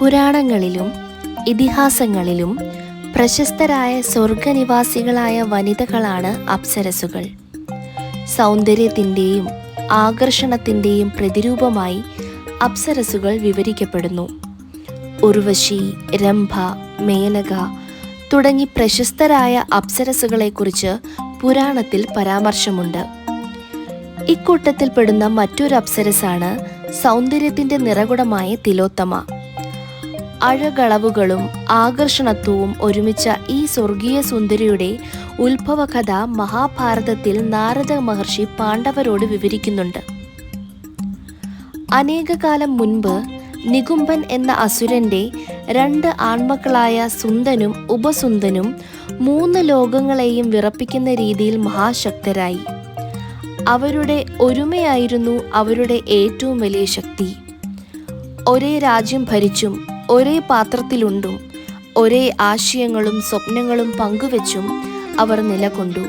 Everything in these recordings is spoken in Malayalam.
പുരാണങ്ങളിലും ഇതിഹാസങ്ങളിലും പ്രശസ്തരായ സ്വർഗനിവാസികളായ വനിതകളാണ് അപ്സരസുകൾ. സൗന്ദര്യത്തിന്റെയും ആകർഷണത്തിന്റെയും പ്രതിരൂപമായി അപ്സരസുകൾ വിവരിക്കപ്പെടുന്നു. ഉർവശി രംഭ മേനക തുടങ്ങി പ്രശസ്തരായ അപ്സരസുകളെക്കുറിച്ച് പുരാണത്തിൽ പരാമർശമുണ്ട്. ഇക്കൂട്ടത്തിൽപ്പെടുന്ന മറ്റൊരു അപ്സരസാണ് സൗന്ദര്യത്തിന്റെ നിറകുടമായ തിലോത്തമ. അഴകളവുകളും ആകർഷണത്വവും ഒരുമിച്ച ഈ സ്വർഗീയ സുന്ദരിയുടെ ഉത്ഭവകഥ മഹാഭാരതത്തിൽ നാരദ മഹർഷി പാണ്ഡവരോട് വിവരിക്കുന്നുണ്ട്. അനേകകാലം മുൻപ് നികുംബൻ എന്ന അസുരന്റെ രണ്ട് ആൺമക്കളായ സുന്ദനും ഉപസുന്ദനും മൂന്ന് ലോകങ്ങളെയും വിറപ്പിക്കുന്ന രീതിയിൽ മഹാശക്തരായി. അവരുടെ ഒരുമയായിരുന്നു അവരുടെ ഏറ്റവും വലിയ ശക്തി. ഒരേ രാജ്യം ഭരിച്ചും ഒരേ പാത്രത്തിലുണ്ടും ഒരേ ആശയങ്ങളും സ്വപ്നങ്ങളും പങ്കുവെച്ചും അവർ നിലകൊണ്ടു.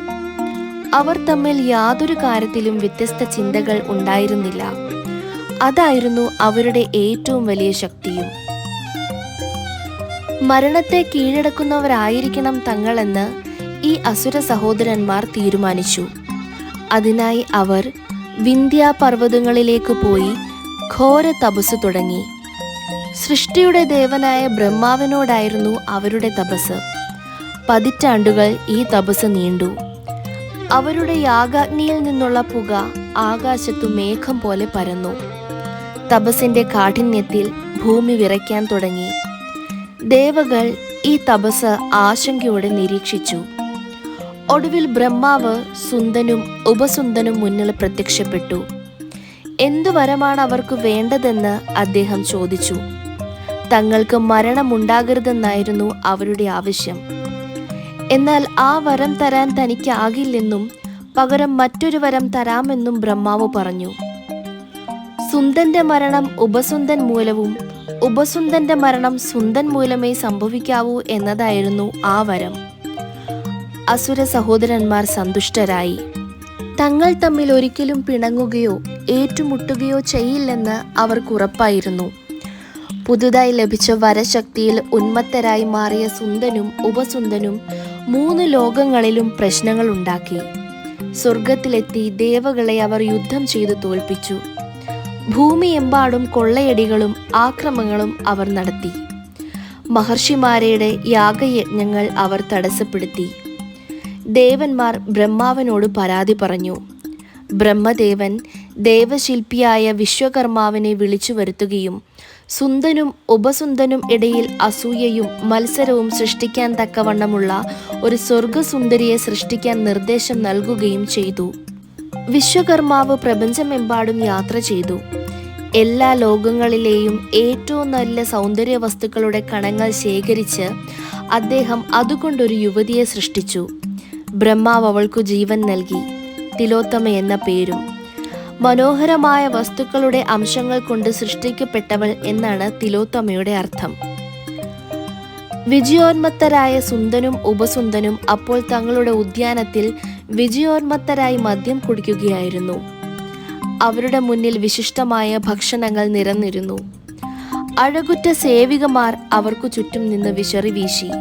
അവർ തമ്മിൽ യാതൊരു കാര്യത്തിലും വ്യത്യസ്ത ചിന്തകൾ ഉണ്ടായിരുന്നില്ല. അതായിരുന്നു അവരുടെ ഏറ്റവും വലിയ ശക്തിയും. മരണത്തെ കീഴടക്കുന്നവരായിരിക്കണം തങ്ങളെന്ന് ഈ അസുര സഹോദരന്മാർ തീരുമാനിച്ചു. അതിനായി അവർ വിന്ധ്യാ പർവതങ്ങളിലേക്ക് പോയി ഘോര തപസ് തുടങ്ങി. സൃഷ്ടിയുടെ ദേവനായ ബ്രഹ്മാവിനോടായിരുന്നു അവരുടെ തപസ്. പതിറ്റാണ്ടുകൾ ഈ തപസ് നീണ്ടു. അവരുടെ യാഗാഗ്നിയിൽ നിന്നുള്ള പുക ആകാശത്തു മേഘം പോലെ പരന്നു. തപസിന്റെ കാഠിന്യത്തിൽ ഭൂമി വിറയ്ക്കാൻ തുടങ്ങി. ദേവകൾ ഈ തപസ് ആശങ്കയോടെ നിരീക്ഷിച്ചു. ഒടുവിൽ ബ്രഹ്മാവ് സുന്ദനും ഉപസുന്ദനും മുന്നിൽ പ്രത്യക്ഷപ്പെട്ടു. എന്തു വരമാണ് അവർക്ക് വേണ്ടതെന്ന് അദ്ദേഹം ചോദിച്ചു. തങ്ങൾക്ക് മരണമുണ്ടാകരുതെന്നായിരുന്നു അവരുടെ ആവശ്യം. എന്നാൽ ആ വരം തരാൻ തനിക്കാകില്ലെന്നും പകരം മറ്റൊരു വരം തരാമെന്നും ബ്രഹ്മാവ് പറഞ്ഞു. സുന്ദന്റെ മരണം ഉപസുന്ദൻ മൂലവും ഉപസുന്ദന്റെ മരണം സുന്ദൻ മൂലമേ സംഭവിക്കാവൂ എന്നതായിരുന്നു ആ വരം. അസുര സഹോദരന്മാർ സന്തുഷ്ടരായി. തങ്ങൾ തമ്മിൽ ഒരിക്കലും പിണങ്ങുകയോ ഏറ്റുമുട്ടുകയോ ചെയ്യില്ലെന്ന് അവർക്ക് ഉറപ്പായിരുന്നു. പുതുതായി ലഭിച്ച വരശക്തിയിൽ ഉന്മത്തരായി മാറിയ സുന്ദനും ഉപസുന്ദനും മൂന്ന് ലോകങ്ങളിലും പ്രശ്നങ്ങൾ ഉണ്ടാക്കി. സ്വർഗത്തിലെത്തി ദേവകളെ അവർ യുദ്ധം ചെയ്തു തോൽപ്പിച്ചു. ഭൂമിയെമ്പാടും കൊള്ളയടികളും ആക്രമങ്ങളും അവർ നടത്തി. മഹർഷിമാരുടെ യാഗയജ്ഞങ്ങൾ അവർ തടസ്സപ്പെടുത്തി. ദേവന്മാർ ബ്രഹ്മാവിനോട് പരാതി പറഞ്ഞു. ബ്രഹ്മദേവൻ ദേവശില്പിയായ വിശ്വകർമാവിനെ വിളിച്ചു വരുത്തുകയും സുന്ദനും ഉപസുന്ദനും ഇടയിൽ അസൂയയും മത്സരവും സൃഷ്ടിക്കാൻ തക്കവണ്ണമുള്ള ഒരു സ്വർഗസുന്ദരിയെ സൃഷ്ടിക്കാൻ നിർദ്ദേശം നൽകുകയും ചെയ്തു. വിശ്വകർമാവ് പ്രപഞ്ചമെമ്പാടും യാത്ര ചെയ്തു. എല്ലാ ലോകങ്ങളിലെയും ഏറ്റവും നല്ല സൗന്ദര്യ വസ്തുക്കളുടെ കണങ്ങൾ ശേഖരിച്ച് അദ്ദേഹം അതുകൊണ്ടൊരു യുവതിയെ സൃഷ്ടിച്ചു. ബ്രഹ്മാവ് അവൾക്കു ജീവൻ നൽകി. തിലോത്തമ എന്ന പേരും മനോഹരമായ വസ്തുക്കളുടെ അംശങ്ങൾ കൊണ്ട് സൃഷ്ടിക്കപ്പെട്ടവൾ എന്നാണ് തിലോത്തമയുടെ അർത്ഥം. വിജയോന്മത്തരായ സുന്ദനും ഉപസുന്ദനും അപ്പോൾ തങ്ങളുടെ ഉദ്യാനത്തിൽ വിജയോന്മത്തരായി മദ്യം കുടിക്കുകയായിരുന്നു. അവരുടെ മുന്നിൽ വിശിഷ്ടമായ ഭക്ഷണങ്ങൾ നിരന്നിരുന്നു. അഴകുറ്റ സേവികമാർ അവർക്കു ചുറ്റും നിന്ന് വിശറി വീശി.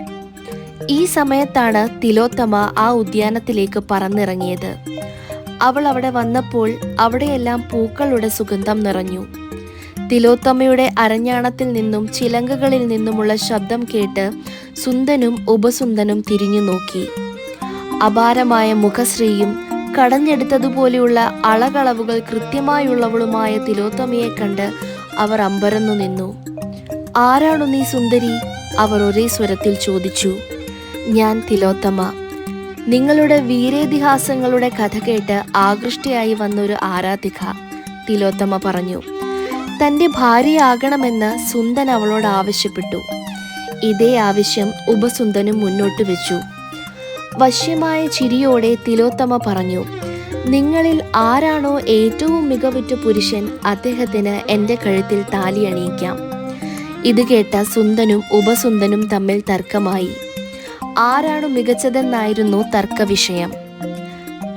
ഈ സമയത്താണ് തിലോത്തമ ആ ഉദ്യാനത്തിലേക്ക് പറന്നിറങ്ങിയത്. അവൾ അവിടെ വന്നപ്പോൾ അവിടെയെല്ലാം പൂക്കളുടെ സുഗന്ധം നിറഞ്ഞു. തിലോത്തമ്മയുടെ അരഞ്ഞാണത്തിൽ നിന്നും ചിലങ്കകളിൽ നിന്നുമുള്ള ശബ്ദം കേട്ട് സുന്ദനും ഉപസുന്ദനും തിരിഞ്ഞു നോക്കി. അപാരമായ മുഖശ്രീയും കടഞ്ഞെടുത്തതുപോലെയുള്ള അളകളവുകൾ കൃത്യമായുള്ളവളുമായ തിലോത്തമയെ കണ്ട് അവർ അമ്പരന്നു നിന്നു. ആരാണു നീ സുന്ദരി? അവർ ഒരേ സ്വരത്തിൽ ചോദിച്ചു. ഞാൻ തിലോത്തമ. നിങ്ങളുടെ വീരേതിഹാസങ്ങളുടെ കഥ കേട്ട് ആകൃഷ്ടയായി വന്നൊരു ആരാധിക തിലോത്തമ പറഞ്ഞു തന്റെ ഭാര്യയാകണമെന്ന് സുന്ദൻ അവളോട് ആവശ്യപ്പെട്ടു. ഇതേ ആവശ്യം ഉപസുന്ദനും മുന്നോട്ട് വെച്ചു. വശ്യമായ ചിരിയോടെ തിലോത്തമ പറഞ്ഞു നിങ്ങളിൽ ആരാണോ ഏറ്റവും മികവുറ്റ പുരുഷൻ അദ്ദേഹത്തിന് എന്റെ കഴുത്തിൽ താലി അണിയിക്കാം ഇത് കേട്ട സുന്ദനും ഉപസുന്ദനും തമ്മിൽ തർക്കമായി. ആരാണു മികച്ചതെന്നായിരുന്നു തർക്കവിഷയം.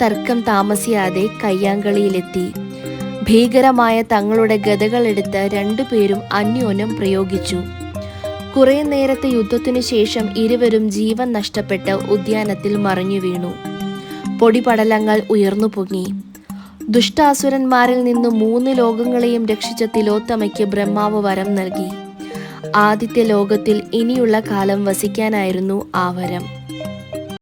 തർക്കം താമസിയാതെ കയ്യാങ്കളിയിലെത്തി. ഭീകരമായ തങ്ങളുടെ ഗതകളെടുത്ത് രണ്ടുപേരും അന്യോന്യം പ്രയോഗിച്ചു. കുറെ നേരത്തെ യുദ്ധത്തിനു ശേഷം ഇരുവരും ജീവൻ നഷ്ടപ്പെട്ട് ഉദ്യാനത്തിൽ മറിഞ്ഞു വീണു. പൊടിപടലങ്ങൾ ഉയർന്നു പൊങ്ങി. ദുഷ്ടാസുരന്മാരിൽ നിന്ന് മൂന്ന് ലോകങ്ങളെയും രക്ഷിച്ച തിലോത്തമയ്ക്ക് ബ്രഹ്മാവ് വരം നൽകി. ആദ്യത്തെ ലോകത്തിൽ ഇനിയുള്ള കാലം വസിക്കാനായിരുന്നു ആവരം. വരം